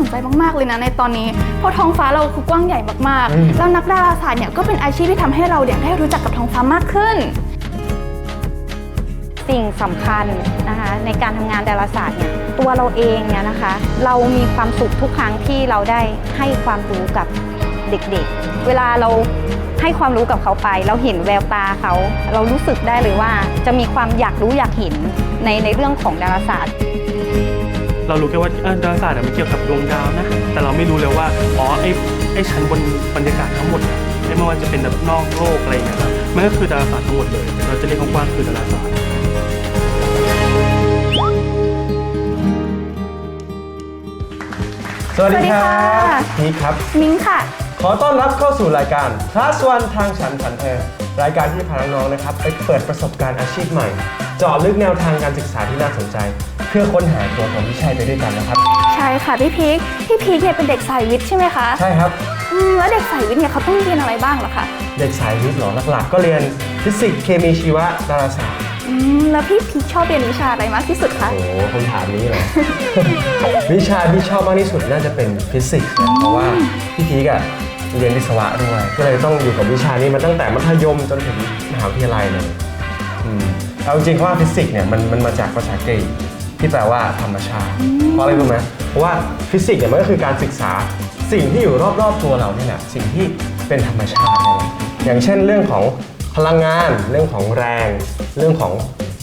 สนใจมากๆเลยนะในตอนนี้ เพราะท้องฟ้าเราคือกว้างใหญ่มากอืมๆแล้วนักดาราศาสตร์เนี่ยก็เป็นอาชีพที่ทำให้เราเนี่ยได้รู้จักกับท้องฟ้ามากขึ้น สิ่งสำคัญนะคะในการทำงานดาราศาสตร์เนี่ยตัวเราเองเนี่ยนะคะ เรามีความสุขทุกครั้งที่เราได้ให้ความรู้กับเด็กๆ เวลาเราให้ความรู้กับเขาไป เราเห็นแววตาเขา เรารู้สึกได้เลยว่าจะมีความอยากรู้อยากเห็นในในเรื่องของดาราศาสตร์ เรารู้แค่ว่าเออดาราศาสตร์อะมันเกี่ยวกับดวงดาวนะ แต่เราไม่รู้เลยว่าอ๋อไอ้ไอ้ชั้นบนบรรยากาศทั้งหมดอะไม่ว่าจะเป็นแบบนอกโลกอะไรอย่างเงี้ยครับมันก็คือดาราศาสตร์ทั้งหมดเลยเราจะเรียกกว้างๆคือดาราศาสตร์สวัสดีครัสวัสดีค่ะบพีคครับ มิ้งค่ะ ขอต้อนรับเข้าสู่รายการ Plus One ทางฉันผันเธอ รายการที่พาน้องๆนะครับไปเปิดประสบการณ์อาชีพใหม่ เจาะลึกแนวทางการศึกษาที่น่าสนใจ เพื่อค้นหาตัวตนที่ใช่ไปด้วยกันนะครับ ใช่ค่ะพี่พีคพี่พีคเนี่ยเป็นเด็กสายวิทย์ใช่ไหมคะใช่ครับ อืมแล้วเด็กสายวิทย์เนี่ยเขาต้องเรียนอะไรบ้างเหรอคะเด็กสายวิทย์เหรอหลักๆ ก็เรียนฟิสิกส์เคมีชีวะดาราศาสตร์อืมแล้วพี่พีคชอบเรียนวิชาอะไรมากที่สุดคะ โอ้โหคำถามนี้เหรอ วิชาที่ชอบมากที่สุดน่าจะเป็นฟิสิกส์นะเพราะว่าพี่พีกอะเรียนวิศวะด้วย ก็เลยต้องอยู่กับวิชานี้มาตั้งแต่มัธยมจนถึงมหาวิทยาลัยเลยอืมเอาจริงๆเพราะว่าฟิสิกส์เนี่ยมันมันมาจากภาษากรีก ที่แปลว่าธรรมชาติ เพราะอะไรรู้ไหมเพราะว่าฟิสิกส์เนี่ยมันก็คือการศึกษาสิ่งที่อยู่รอบๆตัวเราเนี่ยแหละสิ่งที่เป็นธรรมชาติเนี่ยแหละอย่างเช่นเรื่องของพลังงาน เรื่องของแรง เรื่องของ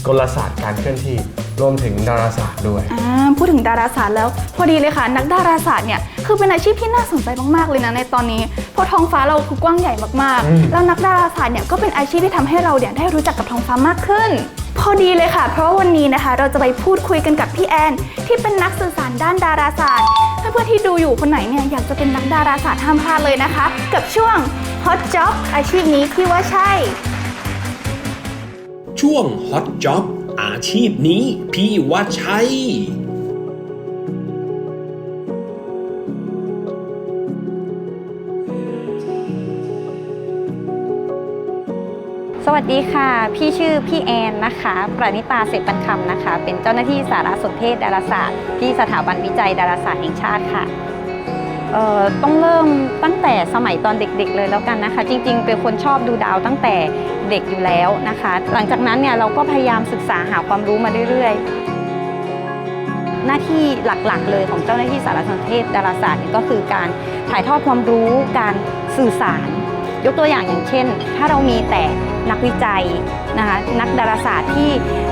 กลศาสตร์การเคลื่อนที่รวมถึงดาราศาสตร์ด้วย อ่าพูดถึงดาราศาสตร์แล้วพอดีเลยค่ะ นักดาราศาสตร์เนี่ยคือเป็นอาชีพที่น่าสนใจมากๆเลยนะในตอนนี้เพราะท้องฟ้าเราคือกว้างใหญ่มากอืม ๆ แล้วนักดาราศาสตร์เนี่ยก็เป็นอาชีพที่ทำให้เราเนี่ยได้รู้จักกับท้องฟ้ามากขึ้น พอดีเลยค่ะ เพราะวันนี้นะคะ เราจะไปพูดคุยกันกับพี่แอน ที่เป็นนักสื่อสารด้านดาราศาสตร์เพื่อนๆที่ดูอยู่คนไหนเนี่ยอยากจะเป็นนักดาราศาสตร์ห้ามพลาดเลยนะคะ กับช่วง Hot Job อาชีพนี้พี่ว่าใช่ ช่วง Hot Job อาชีพนี้พี่ว่าใช่ วัสดีค่ะ พี่ชื่อพี่แอนนะคะ ประณิตาเสร็จปันคำนะคะ เป็นเจ้าหน้าที่สารสนเทศดาราศาสตร์ ที่สถาบันวิจัยดาราศาสตร์แห่งชาติค่ะต้องเริ่มตั้งแต่สมัยตอนเด็กๆเลยแล้วกันนะคะ จริงๆ เป็นคนชอบดูดาวตั้งแต่เด็กอยู่แล้วนะคะ หลังจากนั้นเนี่ยเราก็พยายามศึกษาหาความรู้มาเรื่อยๆ หน้าที่หลักๆ เลยของเจ้าหน้าที่สารสนเทศดาราศาสตร์ก็คือการถ่ายทอดความรู้การสื่อสาร ยกตัวอย่างอย่างเช่น ถ้าเรามีแต่นักวิจัยนะคะนักดาราศาสตร์ที่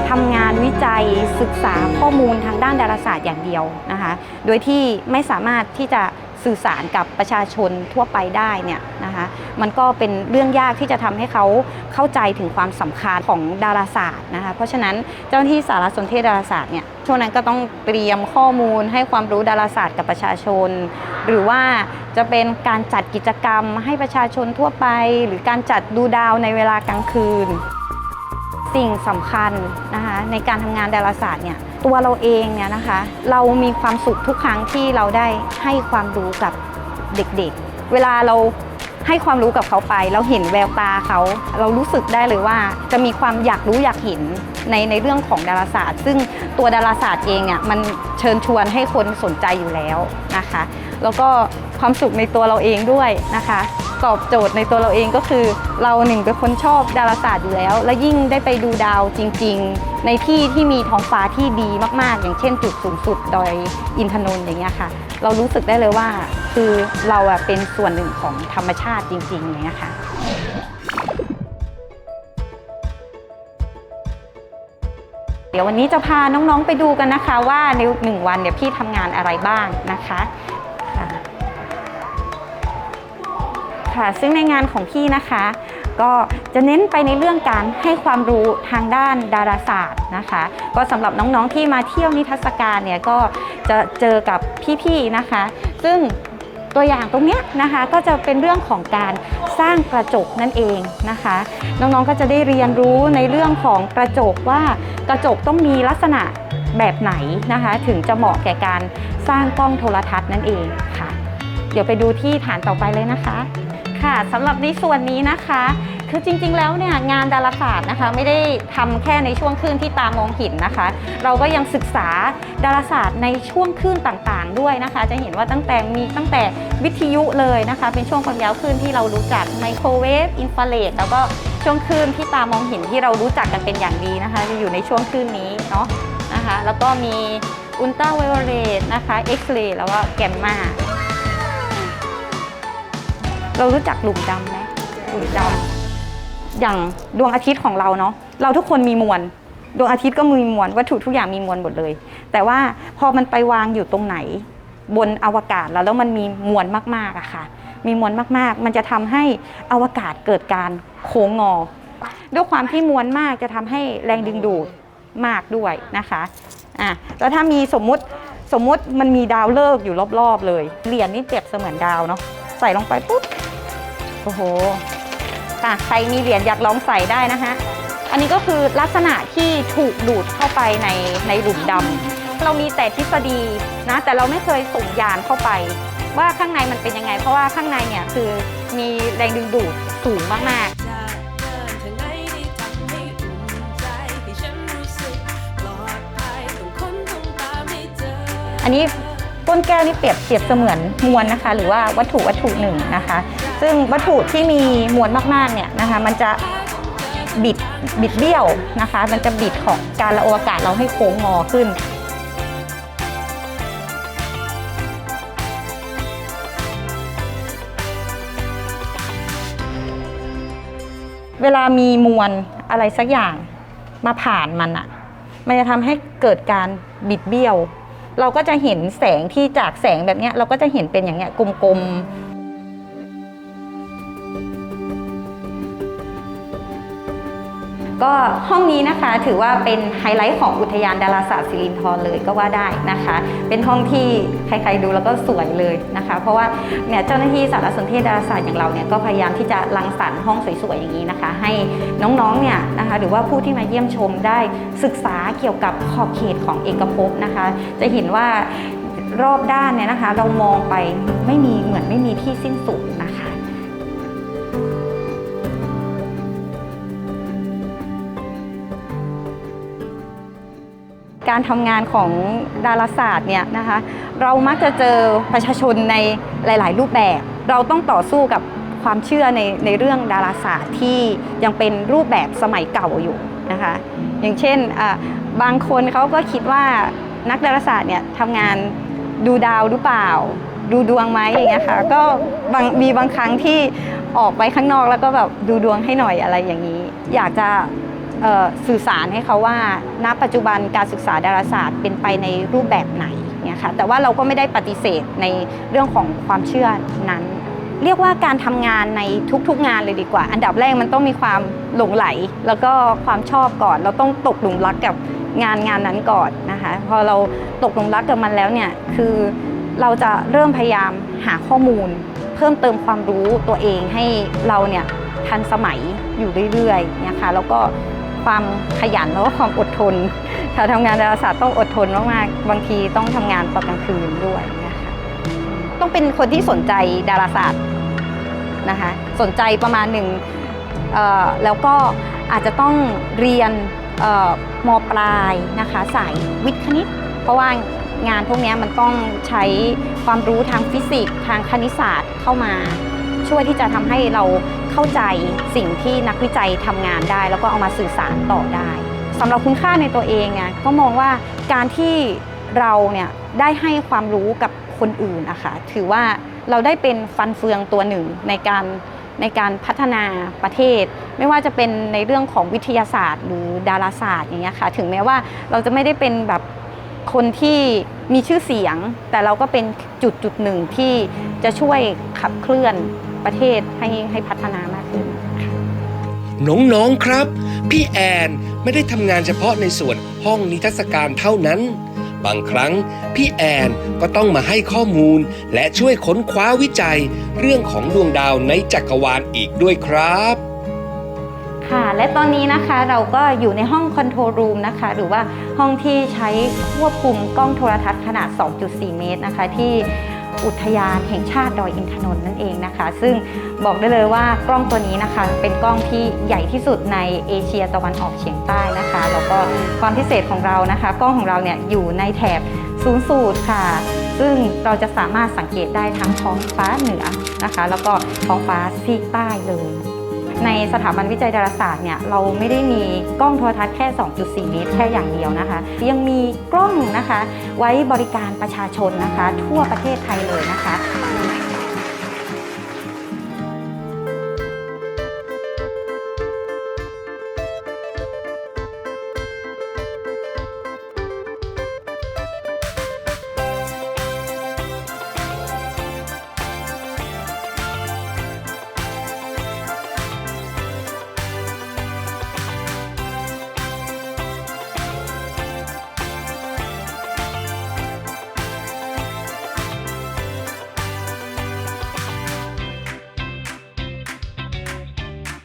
ทำงานวิจัยศึกษาข้อมูลทางด้านดาราศาสตร์อย่างเดียวนะคะโดยที่ไม่สามารถที่จะสื่อสารกับประชาชนทั่วไปได้เนี่ยนะคะมันก็เป็นเรื่องยากที่จะทำให้เขาเข้าใจถึงความสำคัญของดาราศาสตร์นะคะเพราะฉะนั้นเจ้าหน้าที่สารสนเทศดาราศาสตร์เนี่ยช่วงนั้นก็ต้องเตรียมข้อมูลให้ความรู้ดาราศาสตร์กับประชาชน หรือว่าจะเป็นการจัดกิจกรรมให้ประชาชนทั่วไป หรือการจัดดูดาวในเวลากลางคืน สิ่งสำคัญนะคะในการทำงานดาราศาสตร์เนี่ยตัวเราเองเนี่ยนะคะเรามีความสุขทุกครั้งที่เราได้ให้ความรู้กับเด็กๆ เวลาเราให้ความรู้กับเขาไป เราเห็นแววตาเขา เรารู้สึกได้เลยว่าจะมีความอยากรู้อยากเห็นในในเรื่องของดาราศาสตร์ ซึ่งตัวดาราศาสตร์เองเนี่ยมันเชิญชวนให้คนสนใจอยู่แล้วนะคะ แล้วก็ความสุขในตัวเราเองด้วยนะคะตอบโจทย์ในตัวเราเองก็คือ เราหนึ่งเป็นคนชอบดาราศาสตร์อยู่แล้ว และยิ่งได้ไปดูดาวจริง ๆ ในที่ที่มีท้องฟ้าที่ดีมากๆ อย่างเช่นจุดสูงสุดดอยอินทนนท์อย่างเงี้ยค่ะ เรารู้สึกได้เลยว่าคือเราอะเป็นส่วนหนึ่งของธรรมชาติจริงๆอย่างเงี้ยค่ะเดี๋ยววันนี้จะพาน้องๆไปดูกันนะคะ ว่าในหนึ่งวันเนี่ยพี่ทำงานอะไรบ้างนะคะค่ะ ค่ะ ซึ่งในงานของพี่นะคะ ก็จะเน้นไปในเรื่องการให้ความรู้ทางด้านดาราศาสตร์นะคะ ก็สำหรับน้องๆที่มาเที่ยวนิทรรศการเนี่ยก็จะเจอกับพี่ๆนะคะ ซึ่งตัวอย่างตรงเนี้ยนะคะก็จะเป็นเรื่องของการสร้างกระจกนั่นเองนะคะ น้องๆก็จะได้เรียนรู้ในเรื่องของกระจกว่ากระจกต้องมีลักษณะแบบไหนนะคะ ถึงจะเหมาะแก่การสร้างกล้องโทรทัศน์นั่นเองค่ะ เดี๋ยวไปดูที่ฐานต่อไปเลยนะคะ ค่ะสำหรับในส่วนนี้นะคะ คือจริงๆแล้วเนี่ยงานดาราศาสตร์นะคะไม่ได้ทำแค่ในช่วงคลื่นที่ตามองเห็นนะคะ เราก็ยังศึกษาดาราศาสตร์ในช่วงคลื่นต่างๆ ด้วยนะคะ จะเห็นว่าตั้งแต่มีตั้งแต่วิทยุเลยนะคะ เป็นช่วงความยาวคลื่นที่เรารู้จักไมโครเวฟอินฟราเรดแล้วก็ช่วงคลื่นที่ตามองเห็นที่เรารู้จักกันเป็นอย่างดีนะคะจะอยู่ในช่วงคลื่นนี้เนาะนะคะ แล้วก็มีอุลตราไวโอเลตนะคะเอ็กซ์เรย์แล้วก็แกมมา เรารู้จักหลุมดำไหมหลุมดำอย่างดวงอาทิตย์ของเราเนาะเราทุกคนมีมวลดวงอาทิตย์ก็มีมวลวัตถุทุกอย่างมีมวลหมดเลย แต่ว่าพอมันไปวางอยู่ตรงไหน บนอวกาศแล้วแล้วมันมีมวลมากๆอะค่ะ มีมวลมากๆ มันจะทำให้อวกาศเกิดการโค้งงอ ด้วยความที่มวลมากจะทำให้แรงดึงดูดมากด้วยนะคะอะแล้วถ้ามีสมมุติสมมุติมันมีดาวฤกษ์อยู่รอบๆเลยเหรียญนี่เปรียบเสมือนดาวเนาะ ใส่ลงไปปุ๊บ โอ้โห ค่ะ ใครมีเหรียญอยากลองใส่ได้นะคะ อันนี้ก็คือลักษณะที่ถูกดูดเข้าไปในในหลุมดำ เรามีแต่ทฤษฎีนะ แต่เราไม่เคยส่งยานเข้าไป ว่าข้างในมันเป็นยังไง เพราะว่าข้างในเนี่ยคือมีแรงดึงดูดสูงมากๆจะเดินทางไหน ที่ทำให้อุ่นใจให้ฉันรู้สึกปลอดภัยต้องค้นต้องตามให้เจออันนี้ก้นแก้วนี่เปรียบเปรียบเสมือนมวลนะคะ หรือว่าวัตถุวัตถุหนึ่งนะคะ ซึ่งวัตถุที่มีมวลมากๆเนี่ยนะคะ มันจะบิดบิดเบี้ยวนะคะ มันจะบิดของการละโออากาศเราให้โค้งงอขึ้นเวลามีมวลอะไรสักอย่างมาผ่านมันอะมันจะทำให้เกิดการบิดเบี้ยว เราก็จะเห็นแสงที่จากแสงแบบนี้เราก็จะเห็นเป็นอย่างเงี้ยกลมๆ ก็ห้องนี้นะคะถือว่าเป็นไฮไลท์ของอุทยานดาราศาสตร์ศิรินทรเลยก็ว่าได้นะคะ เป็นห้องที่ใครๆดูแล้วก็สวยเลยนะคะ เพราะว่าเนี่ยเจ้าหน้าที่สารสนเทศดาราศาสตร์อย่างเราเนี่ยก็พยายามที่จะรังสรรค์ห้องสวยๆอย่างนี้นะคะ ให้น้องๆเนี่ยนะคะหรือว่าผู้ที่มาเยี่ยมชมได้ศึกษาเกี่ยวกับขอบเขตของเอกภพนะคะ จะเห็นว่ารอบด้านเนี่ยนะคะ เรามองไปไม่มีเหมือนไม่มีที่สิ้นสุดนะ การทำงานของดาราศาสตร์เนี่ยนะคะเรามักจะเจอประชาชนในหลาย ๆ รูปแบบ เราต้องต่อสู้กับความเชื่อในในเรื่องดาราศาสตร์ที่ยังเป็นรูปแบบสมัยเก่าอยู่นะคะอย่างเช่นบางคนเขาก็คิดว่านักดาราศาสตร์เนี่ยทำงานดูดาวหรือเปล่า ดูดวงไหมอย่างเงี้ยค่ะก็บางมีบางครั้งที่ออกไปข้างนอกแล้วก็แบบดูดวงให้หน่อยอะไรอย่างนี้ อยากจะ สื่อสารให้เขาว่าณปัจจุบันการศึกษาดาราศาสตร์เป็นไปในรูปแบบไหนเนี่ยค่ะแต่ว่าเราก็ไม่ได้ปฏิเสธในเรื่องของความเชื่อนั้น เรียกว่าการทำงานในทุกๆงานเลยดีกว่า อันดับแรกมันต้องมีความหลงไหล แล้วก็ความชอบก่อน เราต้องตกหลุมรักกับงานงานนั้นก่อนนะคะพอเราตกหลุมรักกับมันแล้วเนี่ยคือเราจะเริ่มพยายามหาข้อมูล เพิ่มเติมความรู้ตัวเองให้เราเนี่ยทันสมัยอยู่เรื่อยๆเนี่ยค่ะแล้วก็ ความขยันแล้วก็ความอดทนถ้าทำงานดาราศาสตร์ต้องอดทนมากๆ บางทีต้องทำงานตอนกลางคืนด้วยนะคะต้องเป็นคนที่สนใจดาราศาสตร์นะคะสนใจประมาณหนึ่งแล้วก็อาจจะต้องเรียนมปลายนะคะสายวิทย์คณิต เพราะว่างานพวกนี้มันต้องใช้ความรู้ทางฟิสิกส์ทางคณิตศาสตร์เข้ามา ช่วยที่จะทำให้เรา เข้าใจสิ่งที่นักวิจัยทำงานได้ แล้วก็เอามาสื่อสารต่อได้สำหรับคุณค่าในตัวเองเนี่ยก็มองว่าการที่เราเนี่ยได้ให้ความรู้กับคนอื่นนะคะถือว่าเราได้เป็นฟันเฟืองตัวหนึ่งในการในการพัฒนาประเทศ ไม่ว่าจะเป็นในเรื่องของวิทยาศาสตร์ หรือดาราศาสตร์อย่างเงี้ยค่ะถึงแม้ว่าเราจะไม่ได้เป็นแบบคนที่มีชื่อเสียง แต่เราก็เป็นจุดจุดหนึ่งที่จะช่วยขับเคลื่อน ประเทศให้ให้พัฒนามากขึ้นน้องๆครับ พี่แอนไม่ได้ทำงานเฉพาะในส่วนห้องนิทรรศการเท่านั้น บางครั้งพี่แอนก็ต้องมาให้ข้อมูล และช่วยค้นคว้าวิจัย เรื่องของดวงดาวในจักรวาลอีกด้วยครับค่ะและตอนนี้นะคะเราก็อยู่ในห้องคอนโทรลรูมนะคะ หรือว่าห้องที่ใช้ควบคุมกล้องโทรทัศน์ขนาด 2.4 เมตรนะคะ ที่ อุทยานแห่งชาติดอยอินทนนท์นั่นเองนะคะ ซึ่งบอกได้เลยว่ากล้องตัวนี้นะคะ เป็นกล้องที่ใหญ่ที่สุดในเอเชียตะวันออกเฉียงใต้นะคะ แล้วก็ความพิเศษของเรานะคะ กล้องของเราเนี่ยอยู่ในแถบศูนย์สูตรค่ะ ซึ่งเราจะสามารถสังเกตได้ทั้งท้องฟ้าเหนือนะคะ แล้วก็ท้องฟ้าซีกใต้เลย ในสถาบันวิจัยดาราศาสตร์เนี่ยเราไม่ได้มีกล้องโทรทัศน์แค่ 2.4 เมตร แค่อย่างเดียวนะคะ ยังมีกล้องนะคะ ไว้บริการประชาชนนะคะ ทั่วประเทศไทยเลยนะคะ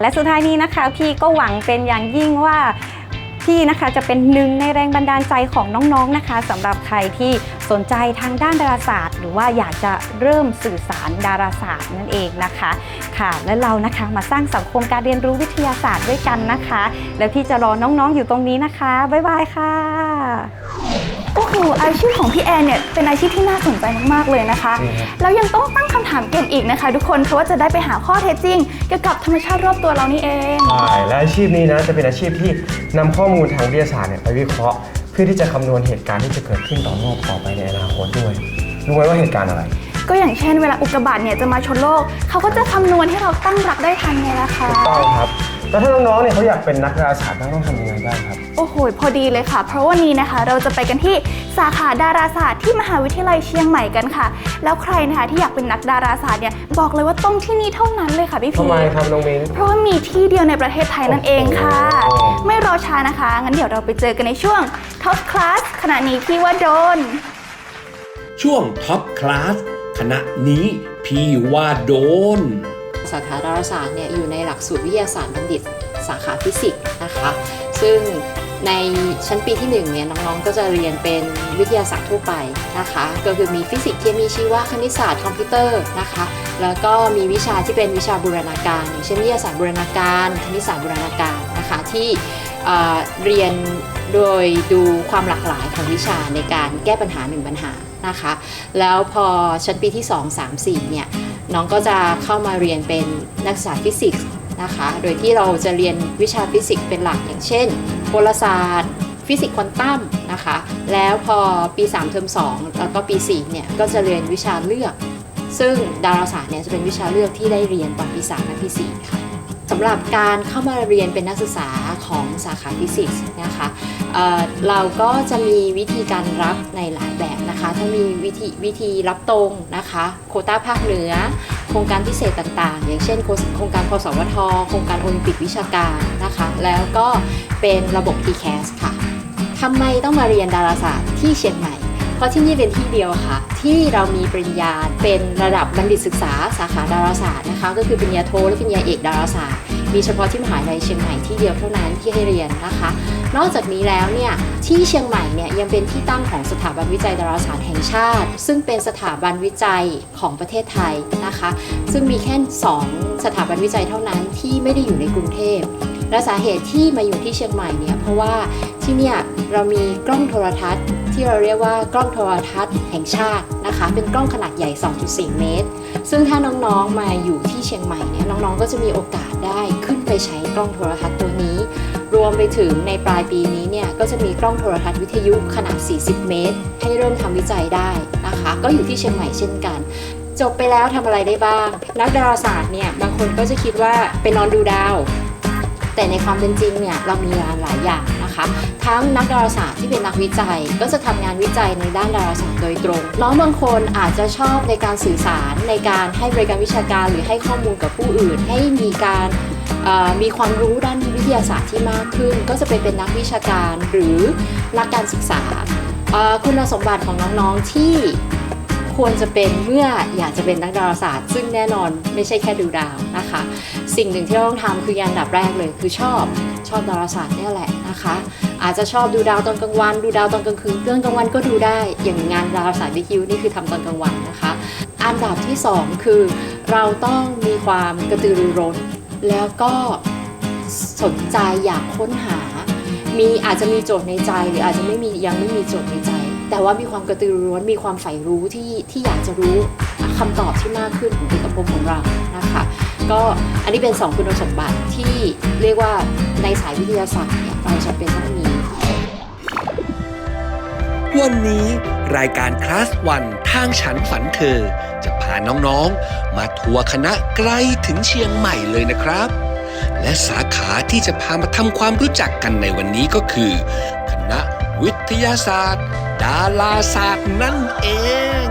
และสุดท้ายนี้นะคะ พี่ก็หวังเป็นอย่างยิ่งว่าพี่นะคะจะเป็นหนึ่งในแรงบันดาลใจของน้องๆนะคะสำหรับใครที่สนใจทางด้านดาราศาสตร์ หรือว่าอยากจะเริ่มสื่อสารดาราศาสตร์นั่นเองนะคะค่ะ และเรานะคะมาสร้างสังคมการเรียนรู้วิทยาศาสตร์ด้วยกันนะคะ แล้วพี่จะรอน้องๆอยู่ตรงนี้นะคะบ๊ายบายค่ะ โอ้โหอาชีพของพี่แอนเนี่ยเป็นอาชีพที่น่าสนใจมากๆเลยนะคะ จริงครับ แล้วยังต้องตั้งคำถามเก่งอีกนะคะ ทุกคนเพราะว่าจะได้ไปหาข้อเท็จจริง เกี่ยวกับธรรมชาติรอบตัวเรานี่เอง ใช่และอาชีพนี้นะจะเป็นอาชีพที่นำข้อมูลทางวิทยาศาสตร์เนี่ยไปวิเคราะห์ เพื่อที่จะคำนวณเหตุการณ์ที่จะเกิดขึ้นต่อโลกต่อไปในอนาคตด้วยรู้ไหมว่าเหตุการณ์อะไรก็อย่างเช่นเวลาอุกกาบาตเนี่ยจะมาชนโลก เขาก็จะคำนวณให้เราตั้งรับได้ทันไงล่ะคะ ถูกต้องครับ แล้วถ้าน้องๆเนี่ยเขาอยากเป็นนักดาราศาสตร์บ้างต้องทำยังไงบ้างครับ โอ้โห พอดีเลยค่ะ เพราะวันนี้นะคะ เราจะไปกันที่สาขาดาราศาสตร์ที่มหาวิทยาลัยเชียงใหม่กันค่ะ แล้วใครนะคะที่อยากเป็นนักดาราศาสตร์เนี่ยบอกเลยว่าต้องที่นี่เท่านั้นเลยค่ะพี่พีทำไมครับน้องมิ้น เพราะว่ามีที่เดียวในประเทศไทยนั่นเองค่ะโอ้โหไม่รอช้านะคะ งั้นเดี๋ยวเราไปเจอกันในช่วง Top Class ขณะนี้พี่ว่าโดน ช่วงท็อปคลาสคณะนี้พี่ว่าโดน สาขาดาราศาสตร์เนี่ยอยู่ในหลักสูตรวิทยาศาสตร์บัณฑิตสาขาฟิสิกส์นะคะ ซึ่งในชั้นปีที่1เนี่ยน้องๆ ก็จะเรียนเป็นวิทยาศาสตร์ทั่วไปนะคะ ก็คือมีฟิสิกส์เคมีชีวะคณิตศาสตร์คอมพิวเตอร์นะคะ แล้วก็มีวิชาที่เป็นวิชาบูรณาการอย่างเช่นวิทยาศาสตร์บูรณาการคณิตศาสตร์บูรณาการนะคะที่เเรียนโดยดูความหลากหลายของวิชาในการแก้ปัญหาหนึ่งปัญหานะคะ แล้วพอชั้นปีที่ 2 3 4เนี่ย น้องก็จะเข้ามาเรียนเป็นนักศึกษาฟิสิกส์นะคะ โดยที่เราจะเรียนวิชาฟิสิกส์เป็นหลักอย่างเช่นโหราศาสตร์ฟิสิกส์ควอนตัมนะคะ แล้วพอปี 3 เทอม 2 แล้วก็ปี 4 เนี่ย ก็จะเรียนวิชาเลือก ซึ่งดาราศาสตร์เนี่ยจะเป็นวิชาเลือกที่ได้เรียนตอนปี 3 และปี 4 ค่ะสำหรับการเข้ามาเรียนเป็นนักศึกษาของสาขาฟิสิกส์นะคะ เเราก็จะมีวิธีการรับในหลายแบบนะคะ ถ้ามีวิธีวิธีรับตรงนะคะ โคต้าภาคเหนือ โครงการพิเศษต่างๆ อย่างเช่น โครงการพสวท โครงการโอลิมปิกวิชาการนะคะ แล้วก็เป็นระบบ TCAS ค่ะทำไมต้องมาเรียนดาราศาสตร์ที่เชียงใหม่ ราะที่นี่เป็นที่เดียวค่ะ ที่เรามีปริญญาเป็นระดับบัณฑิตศึกษาสาขาดาราศาสตร์นะคะ ก็คือปริญญาโทและปริญญาเอกดาราศาสตร์มีเฉพาะที่มหาวิทยาลัยเชียงใหม่ที่เดียวเท่านั้นที่ให้เรียนนะคะ นอกจากนี้แล้วเนี่ยที่เชียงใหม่เนี่ยยังเป็นที่ตั้งของสถาบันวิจัยดาราศาสตร์แห่งชาติ ซึ่งเป็นสถาบันวิจัยของประเทศไทยนะคะ ซึ่งมีแค่ 2 สถาบันวิจัยเท่านั้นที่ไม่ได้อยู่ในกรุงเทพและสาเหตุที่มาอยู่ที่เชียงใหม่เนี่ยเพราะว่าที่เนี่ยเรามีกล้องโทรทัศน์ ที่เราเรียกว่ากล้องโทรทัศน์แห่งชาตินะคะ เป็นกล้องขนาดใหญ่ 2.4 เมตร ซึ่งถ้าน้องๆมาอยู่ที่เชียงใหม่เนี่ยน้องๆ ก็จะมีโอกาสได้ขึ้นไปใช้กล้องโทรทัศน์ตัวนี้ รวมไปถึงในปลายปีนี้เนี่ยก็จะมีกล้องโทรทัศน์วิทยุขนาด 40 เมตร ให้เริ่มทำวิจัยได้นะคะ ก็อยู่ที่เชียงใหม่เช่นกันจบไปแล้วทำอะไรได้บ้าง นักดาราศาสตร์เนี่ยบางคนก็จะคิดว่าไปนอนดูดาว แต่ในความเป็นจริงเนี่ยเรามีงานหลายอย่าง นะคะ ทั้งนักดาราศาสตร์ที่เป็นนักวิจัย ก็จะทำงานวิจัยในด้านดาราศาสตร์โดยตรง น้องบางคนอาจจะชอบในการสื่อสารในการให้บริการวิชาการ หรือให้ข้อมูลกับผู้อื่น ให้มีการมีความรู้ด้านวิทยาศาสตร์ที่มากขึ้น ก็จะไปเป็นนักวิชาการหรือนักการศึกษา คุณสมบัติของน้องๆที่ควรจะเป็นเมื่ออยากจะเป็นนักดาราศาสตร์ ซึ่งแน่นอนไม่ใช่แค่ดูดาวนะคะ สิ่งหนึ่งที่เราต้องทำคืออย่างดับแรกเลยคือชอบชอบดาราศาสตร์นี่แหละ นะคะ อาจจะชอบดูดาวตอนกลางวัน ดูดาวตอนกลางคืนตองกลางวันก็ดูได้อย่างงานดาราศาสตร์วิทยุนี่คือทำตอนกลางวันนะคะ อันดับที่สองคือ เราต้องมีความกระตือรือร้น แล้วก็สนใจอยากค้นหา มีอาจจะมีโจทย์ในใจหรืออาจจะไม่มียังไม่มีโจทย์ในใจ แต่ว่ามีความกระตือรือร้นมีความใฝ่รู้ที่ที่อยากจะรู้คำตอบที่มากขึ้นของเอกภพของเรานะคะก็อันนี้เป็นสองคุณสมบัติที่เรียกว่าในสายวิทยาศาสตร์เนี่ยเราจะเป็นต้องมี วันนี้รายการคลาสวันทางฉันฝันเธอ จะพาน้องๆ มาทัวร์คณะไกลถึงเชียงใหม่เลยนะครับ และสาขาที่จะพามาทำความรู้จักกันในวันนี้ก็คือ คณะวิทยาศาสตร์ ดาราศาสตร์นั่นเอง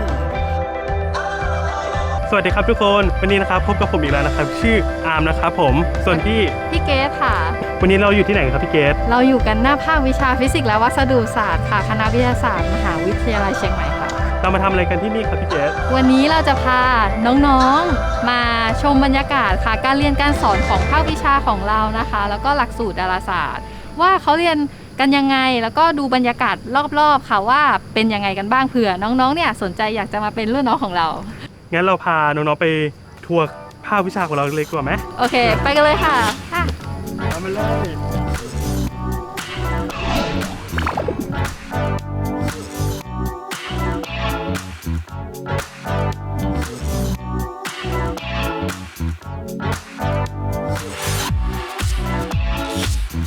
สวัสดีครับทุกคนวันนี้นะครับพบกับผมอีกแล้วนะครับ ชื่ออาร์มนะครับผมส่วนที่พี่เกดค่ะ วันนี้เราอยู่ที่ไหนครับพี่เกตเราอยู่กันหน้าภาควิชาฟิสิกส์และวัสดุศาสตร์ค่ะคณะวิทยาศาสตร์มหาวิทยาลัยเชียงใหม่ค่ะ เรามาทำอะไรกันที่นี่ครับพี่เกตวันนี้เราจะพาน้องๆมาชมบรรยากาศค่ะ การเรียนการสอนของภาควิชาของเรานะคะ แล้วก็หลักสูตรดาราศาสตร์ ว่าเขาเรียน กันยังไงแล้วก็ดูบรรยากาศรอบๆค่ะว่าเป็นยังไงกันบ้างเผื่อน้องๆเนี่ยสนใจอยากจะมาเป็นรุ่นน้องของเรา งั้นเราพาน้องๆไปทัวร์ภาควิชาของเราเลยดีกว่าไหมโอเค ไปกันเลยค่ะค่ะเอามาเลย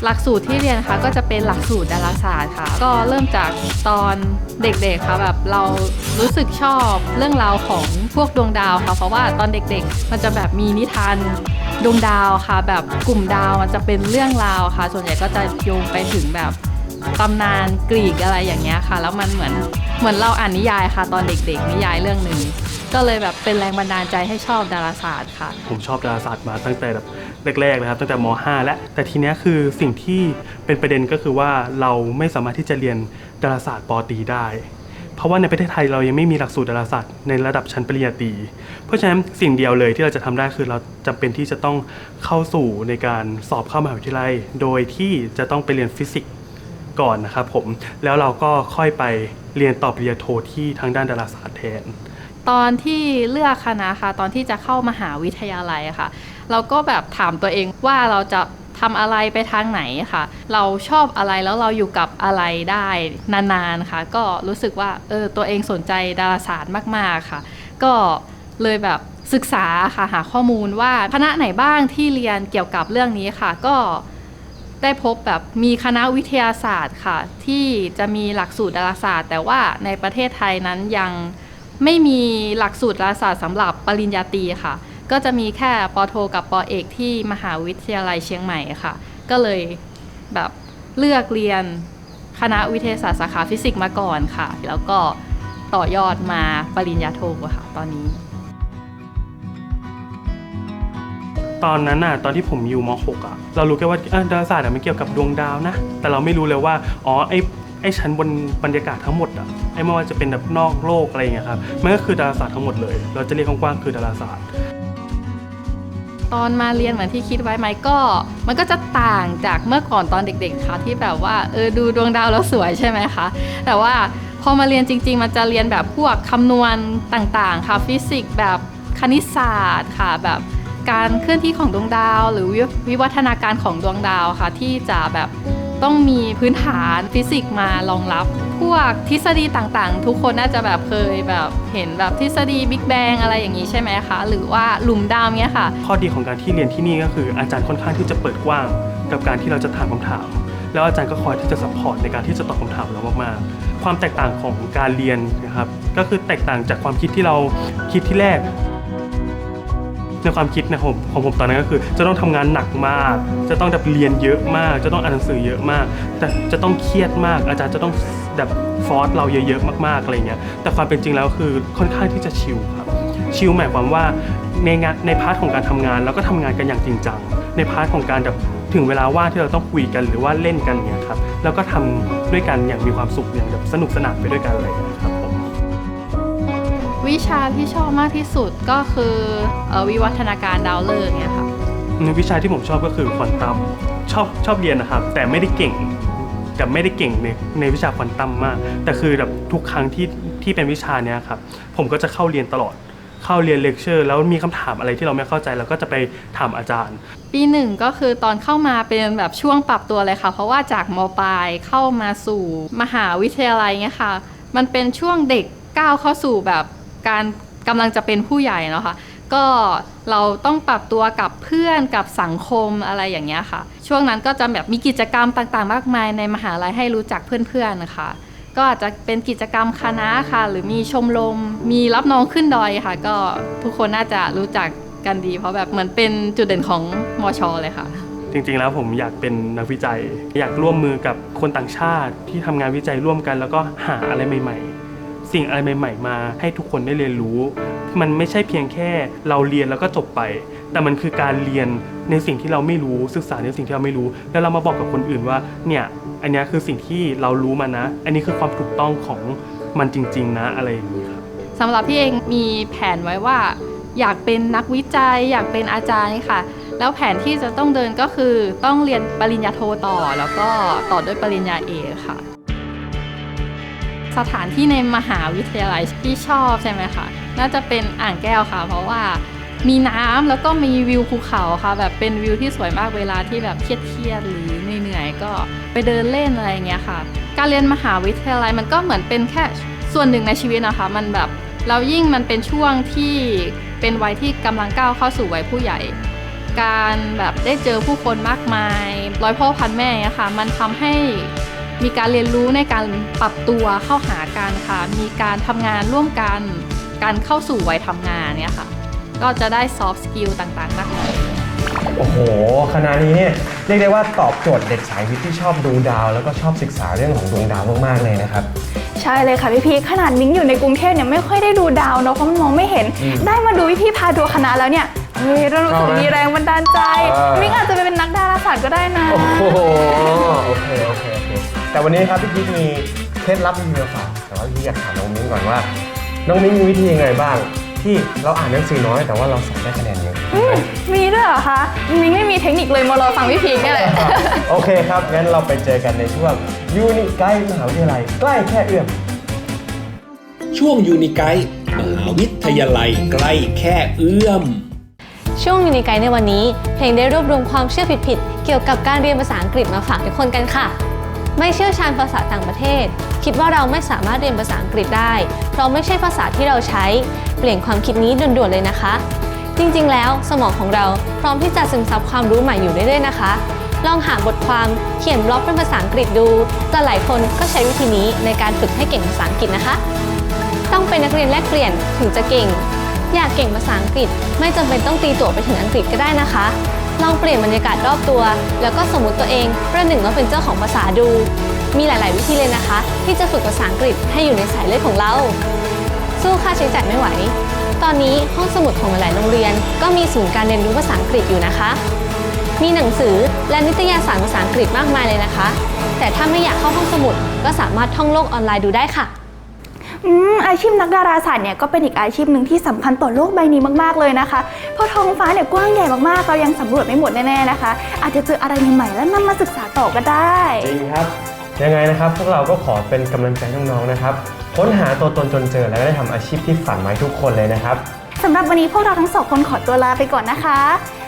หลักสูตรที่เรียนนะคะก็จะเป็นหลักสูตรดาราศาสตร์ค่ะ ก็เริ่มจากตอนเด็กๆค่ะแบบเรารู้สึกชอบเรื่องราวของพวกดวงดาวค่ะ เพราะว่าตอนเด็กๆ มันจะแบบมีนิทานดวงดาวค่ะ แบบกลุ่มดาวมันจะเป็นเรื่องราวค่ะ ส่วนใหญ่ก็จะโยงไปถึงแบบตำนานกรีกอะไรอย่างเงี้ยค่ะ แล้วมันเหมือนเหมือนเราอ่านนิยายค่ะ ตอนเด็กๆนิยายเรื่องหนึ่ง ก็เลยแบบเป็นแรงบันดาลใจให้ชอบดาราศาสตร์ค่ะ ผมชอบดาราศาสตร์มาตั้งแต่แบบแรกๆเลยครับตั้งแต่ม .5 แล้วแต่ทีเนี้ยคือสิ่งที่เป็นประเด็นก็คือว่าเราไม่สามารถที่จะเรียนดาราศาสตร์ปอตรีได้ เพราะว่าในประเทศไทยเรายังไม่มีหลักสูตรดาราศาสตร์ในระดับชั้นปริญญาตรีเพราะฉะนั้นสิ่งเดียวเลยที่เราจะทำได้คือเราจำเป็นที่จะต้องเข้าสู่ในการสอบเข้ามหาวิทยาลัย โดยที่จะต้องไปเรียนฟิสิกส์ ก่อนนะครับผมแล้วเราก็ค่อยไปเรียนต่อปริญญาโทที่ทางด้านดาราศาสตร์แทน ตอนที่เลือกคณะค่ะ ตอนที่จะเข้ามหาวิทยาลัยค่ะ เราก็แบบถามตัวเองว่าเราจะทำอะไรไปทางไหนค่ะ เราชอบอะไรแล้วเราอยู่กับอะไรได้นานๆค่ะ ก็รู้สึกว่าเออตัวเองสนใจดาราศาสตร์มากๆค่ะ ก็เลยแบบศึกษาค่ะหาข้อมูลว่าคณะไหนบ้างที่เรียนเกี่ยวกับเรื่องนี้ค่ะ ก็ได้พบแบบมีคณะวิทยาศาสตร์ค่ะ ที่จะมีหลักสูตรดาราศาสตร์ แต่ว่าในประเทศไทยนั้นยัง ไม่มีหลักสูตรราศาสตร์สำหรับปริญญาตรีค่ะ ก็จะมีแค่ปโทกับปอเอกที่มหาวิทยาลัยเชียงใหม่ค่ะ ก็เลยแบบเลือกเรียนคณะวิทยาศาสตร์สาขาฟิสิกส์มาก่อนค่ะ แล้วก็ต่อยอดมาปริญญาโทค่ะตอนนี้ ตอนนั้นน่ะตอนที่ผมอยู่ม .6 อะเรารู้แค่ว่าเออดาราศาสตร์อะมันเกี่ยวกับดวงดาวนะ แต่เราไม่รู้เลยว่า อ๋อไอ ไอ้ชั้นบนบรรยากาศทั้งหมดอะไอ้ไม่ว่าจะเป็นแบบนอกโลกอะไรเงี้ยครับมันก็คือดาราศาสตร์ทั้งหมดเลย เราจะเรียกกว้างๆคือดาราศาสตร์ ตอนมาเรียนเหมือนที่คิดไว้ไหมก็ มันก็จะต่างจากเมื่อก่อนตอนเด็ก ๆค่ะที่แบบว่าเออดูดวงดาวแล้วสวยใช่ไหมคะแต่ว่าพอมาเรียนจริง ๆ มันจะเรียนแบบพวกคำนวณต่างๆ ค่ะฟิสิกส์แบบคณิตศาสตร์ค่ะแบบการเคลื่อนที่ของดวงดาว หรือวิวิวัฒนาการของดวงดาวค่ะ ที่จะแบบ ต้องมีพื้นฐานฟิสิกส์มารองรับ พวกทฤษฎีต่างๆ ทุกคนน่าจะแบบเคยแบบเห็นแบบทฤษฎีบิ๊กแบงอะไรอย่างนี้ใช่ไหมคะ หรือว่าหลุมดาวเนี้ยค่ะ ข้อดีของการที่เรียนที่นี่ก็คืออาจารย์ค่อนข้างที่จะเปิดกว้าง กับการที่เราจะถามคำถาม แล้วอาจารย์ก็คอยที่จะสปอร์ตในการที่จะตอบคำถามเรามากๆ ความแตกต่างของการเรียนนะครับก็คือแตกต่างจากความคิดที่เราคิดที่แรก ในความคิดนะผมของผมตอนนั้นก็คือ จะต้องทำงานหนักมาก จะต้องแบบเรียนเยอะมาก จะต้องอ่านหนังสือเยอะมาก แต่จะต้องเครียดมาก อาจารย์จะต้องแบบฟอร์สเราเยอะๆมากๆอะไรเงี้ยแต่ความเป็นจริงแล้วคือค่อนข้างที่จะชิลครับชิลหมายความว่าในงานในพาร์ทของการทำงานเราก็ทำงานกันอย่างจริงจังในพาร์ทของการแบบถึงเวลาว่างที่เราต้องคุยกันหรือว่าเล่นกันเนี่ยครับแล้วก็ทำด้วยกันอย่างมีความสุขอย่างแบบสนุกสนานไปด้วยกันอะไรอย่างเงี้ย วิชาที่ชอบมากที่สุดก็คือเอ่อวิวัฒนาการดาวฤกษ์เนี่ยค่ะในวิชาที่ผมชอบก็คือควอนตัมชอบชอบเรียนนะครับ แต่ไม่ได้เก่งกับไม่ได้เก่งในในวิชาควอนตัมมาก แต่คือแบบทุกครั้งที่ที่เป็นวิชาเนี้ยครับผมก็จะเข้าเรียนตลอด เข้าเรียนเลคเชอร์ แล้วมีคำถามอะไรที่เราไม่เข้าใจเราก็จะไปถามอาจารย์ ปีหนึ่งก็คือตอนเข้ามาเป็นแบบช่วงปรับตัวเลยค่ะ เพราะว่าจากมปลายเข้ามาสู่มหาวิทยาลัยเงี้ยค่ะ มันเป็นช่วงเด็กก้าวเข้าสู่แบบ การกำลังจะเป็นผู้ใหญ่เนาะค่ะก็เราต้องปรับตัวกับเพื่อนกับสังคมอะไรอย่างเงี้ยค่ะ ช่วงนั้นก็จะแบบมีกิจกรรมต่างๆ มากมายในมหาลัยให้รู้จักเพื่อนๆนะคะก็อาจจะเป็นกิจกรรมคณะค่ะ หรือมีชมรมมีรับน้องขึ้นดอยค่ะ ก็ทุกคนน่าจะรู้จักกันดี เพราะแบบเหมือนเป็นจุดเด่นของมอชอเลยค่ะ จริงๆแล้วผมอยากเป็นนักวิจัย อยากร่วมมือกับคนต่างชาติที่ทำงานวิจัยร่วมกัน แล้วก็หาอะไรใหม่ ๆ สิ่งอะไรใหม่ ๆ มา ให้ทุกคนได้เรียนรู้ มันไม่ใช่เพียงแค่เราเรียนแล้วก็จบไป แต่มันคือการเรียนในสิ่งที่เราไม่รู้ศึกษาในสิ่งที่เราไม่รู้ แล้วเรามาบอกกับคนอื่นว่าเนี่ยอันนี้คือสิ่งที่เรารู้มานะ อันนี้คือความถูกต้องของมันจริง ๆ นะอะไรอย่างนี้ครับสำหรับพี่เองมีแผนไว้ว่า อยากเป็นนักวิจัย อยากเป็นอาจารย์ค่ะ แล้วแผนที่จะต้องเดินก็คือต้องเรียนปริญญาโทต่อ แล้วก็ต่อด้วยปริญญาเอกค่ะ สถานที่ในมหาวิทยาลัยที่ชอบใช่ไหมคะน่าจะเป็นอ่างแก้วค่ะ เพราะว่ามีน้ำแล้วก็มีวิวภูเขาค่ะ แบบเป็นวิวที่สวยมากเวลาที่แบบเครียดๆหรือเหนื่อยๆก็ไปเดินเล่นอะไรอย่างเงี้ยค่ะ การเรียนมหาวิทยาลัยมันก็เหมือนเป็นแค่ส่วนหนึ่งในชีวิตนะคะ มันแบบแล้วยิ่งมันเป็นช่วงที่เป็นวัยที่กำลังก้าวเข้าสู่วัยผู้ใหญ่ การแบบได้เจอผู้คนมากมาย ร้อยพ่อพันแม่เงี้ยค่ะ มันทำให้ มีการเรียนรู้ในการปรับตัวเข้าหากันค่ะ มีการทำงานร่วมกัน การเข้าสู่วัยทำงานเนี่ยค่ะ ก็จะได้ soft skill ต่างๆมากมายโอ้โห คณะนี้เนี่ยเรียกได้ว่าตอบโจทย์เด็กสายวิทย์ที่ชอบดูดาว แล้วก็ชอบศึกษาเรื่องของดวงดาวมากๆเลยนะครับ ใช่เลยค่ะพี่พีชขนาดมิ้งอยู่ในกรุงเทพเนี่ยไม่ค่อยได้ดูดาวเนาะเพราะมันมองไม่เห็นอืมได้มาดูพี่พีชพาทัวร์คณะแล้วเนี่ยเฮ้ยเรารู้สึกชอบไหมมีแรงบันดาลใจ เออ มิ้งอาจจะไปเป็นนักดาราศาสตร์ก็ได้นะ โอ้โห โอเค โอเคโอเค แต่วันนี้ครับพี่กิ๊กมีเคล็ดลับดีๆมาฝากแต่ว่าพี่อยากถามน้องมิ้งก่อนว่า น้องมิ้งมีวิธียังไงบ้าง ที่เราอ่านหนังสือน้อย แต่ว่าเราสอบได้คะแนนเยอะอืมมีด้วยเหรอคะมิ้งไม่มีเทคนิคเลยมารอฟังพี่พีชเนี่ยแหละ โอเคครับงั้นเราไปเจอกันในช่วงยูนิใกล้มหาวิทยาลัยใกล้แค่เอื้อม ช่วงยูนิไกด์มหาวิทยาลัยใกล้แค่เอื้อม ช่วงยูนิไกด์ในวันนี้ เพลงได้รวบรวมความเชื่อผิดๆ เกี่ยวกับการเรียนภาษาอังกฤษมาฝากทุกคนกันค่ะ ไม่เชี่ยวชาญภาษาต่างประเทศ คิดว่าเราไม่สามารถเรียนภาษาอังกฤษได้ เพราะไม่ใช่ภาษาที่เราใช้ เปลี่ยนความคิดนี้ด่วนๆเลยนะคะ จริงๆ แล้วสมองของเราพร้อมที่จะซึมซับความรู้ใหม่อยู่เรื่อยๆนะคะ ลองหาบทความเขียนบล็อกเป็นภาษาอังกฤษดู แต่หลายคนก็ใช้วิธีนี้ในการฝึกให้เก่งภาษาอังกฤษนะคะ ต้องเป็นนักเรียนแลกเปลี่ยนถึงจะเก่ง อยากเก่งภาษาอังกฤษ ไม่จำเป็นต้องตีตั๋วไปถึงอังกฤษก็ได้นะคะ ลองเปลี่ยนบรรยากาศรอบตัว แล้วก็สมมุติตัวเองประหนึ่งว่าเป็นเจ้าของภาษาดู มีหลาย ๆ วิธีเลยนะคะ ที่จะฝึกภาษาอังกฤษให้อยู่ในสายเลือดของเรา สู้ค่าใช้จ่ายไม่ไหว ตอนนี้ห้องสมุดของหลายๆโรงเรียน ก็มีศูนย์การเรียนรู้ภาษาอังกฤษอยู่นะคะ มีหนังสือและนิตยสารภาษาอังกฤษมากมายเลยนะคะ แต่ถ้าไม่อยากเข้าห้องสมุดก็สามารถท่องโลกออนไลน์ดูได้ค่ะ อืมอาชีพนักดาราศาสตร์เนี่ยก็เป็นอีกอาชีพหนึ่งที่สำคัญต่อโลกใบนี้มากๆเลยนะคะ เพราะท้องฟ้าเนี่ยกว้างใหญ่มากๆ เรายังสำรวจไม่หมดแน่ๆนะคะ อาจจะเจออะไรใหม่ๆแล้วนำมาศึกษาต่อก็ได้ จริงครับ ยังไงนะครับ พวกเราก็ขอเป็นกำลังใจน้องๆนะครับ ค้นหาตัวตนจนเจอแล้วก็ได้ทำอาชีพที่ฝันไว้ทุกคนเลยนะครับ สำหรับวันนี้พวกเราทั้งสองคนขอตัวลาไปก่อนนะคะ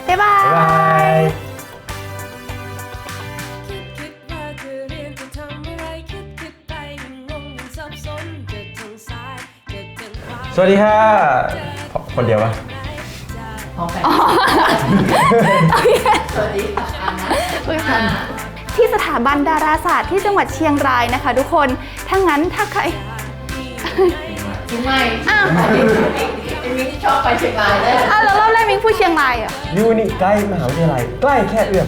บ๊ายบาบ๊ายบาย สวัสดีค่ะ คนเดียวปะที่สถาบันดาราศาสตร์ที่จังหวัดเชียงรายนะคะ ทุกคน ถ้างั้นถ้าใครไม่อ้าวมิ้งชอบไปเชียงรายเลยอ้าวแล้วรอบแรกมิ้งพูดเชียงรายเหรอะยูนิใกล้มหาวิทยาลัยใกล้แค่เอื้อม